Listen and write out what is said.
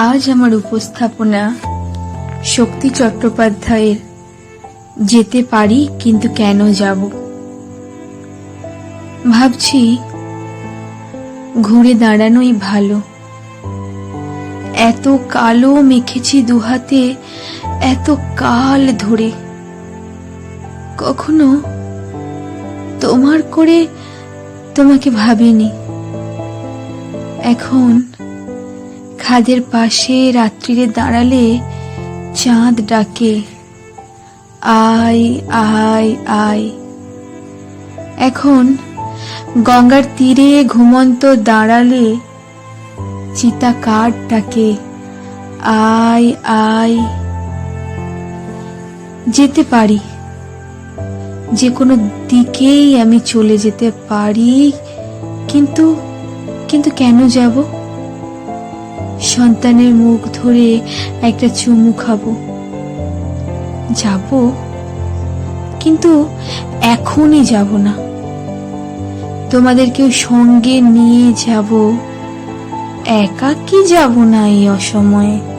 আজ আমার উপস্থাপনা শক্তি চট্টোপাধ্যায়ের যেতে পারি কিন্তু কেন যাব? ভাবছি ঘুরে দাঁড়ানোই ভালো। এত কালো মেখেছি দুহাতে, এত কাল ধরে। কখনো তোমার করে তোমাকে ভাবিনি। এখন খাদের পাশে রাত্রিরে দাঁড়ালে চাঁদ ডাকে। আয় আয় আয়। এখন গঙ্গার তীরে ঘুমন্ত দাঁড়ালে চিতা কাঠ ডাকে। আয় আয়। যেতে পারি। যে কোনো দিকেই আমি চলে যেতে পারি। কিন্তু কিন্তু কেন যাব? সন্তানের মুখ ধরে একটা চুমু খাব। যাব, কিন্তু এখনই যাব না। তোমাদেরকেও সঙ্গে নিয়ে যাব। একা কি যাব না এই অসময়ে।